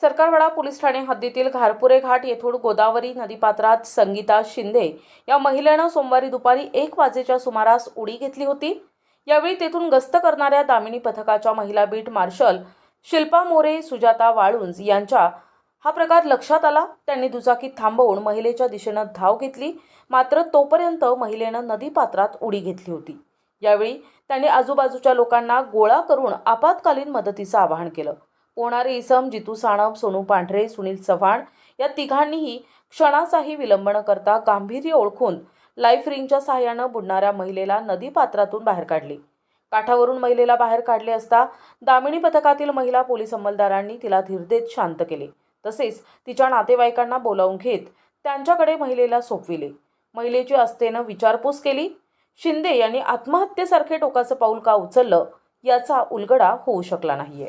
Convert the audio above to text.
Sarkarwada police Thane हद्दीतील घारपुरे घाट येथून गोदावरी नदीपात्रात संगीता शिंदे या महिलेनं सोमवारी दुपारी एक वाजेच्या सुमारास उडी घेतली होती. यावेळी तेथून गस्त करणाऱ्या दामिनी पथकाच्या महिला बीट मार्शल शिल्पा मोरे सुजाता वाळुंज यांच्या हा प्रकार लक्षात आला. त्यांनी दुचाकी थांबवून महिलेच्या दिशेनं धाव घेतली. मात्र तोपर्यंत महिलेनं नदीपात्रात उडी घेतली होती. यावेळी त्यांनी आजूबाजूच्या लोकांना गोळा करून आपत्कालीन मदतीचं आवाहन केलं. पोहणारे इसम जितू साणप सोनू पांढरे सुनील चव्हाण या तिघांनीही क्षणाचाही विलंब न करता गांभीर्य ओळखून लाईफ रिंगच्या सहाय्यानं बुडणाऱ्या महिलेला नदीपात्रातून बाहेर काढले. काठावरून महिलेला बाहेर काढले असता दामिनी पथकातील महिला पोलीस अंमलदारांनी तिला धीरदेत शांत केले. तसेच तिच्या नातेवाईकांना बोलावून घेत त्यांच्याकडे महिलेला सोपविले. महिलेची अस्तेनं विचारपूस केली. शिंदे यांनी आत्महत्येसारखे टोकाचं पाऊल का उचललं? याचा उलगडा होऊ शकला नाहीये.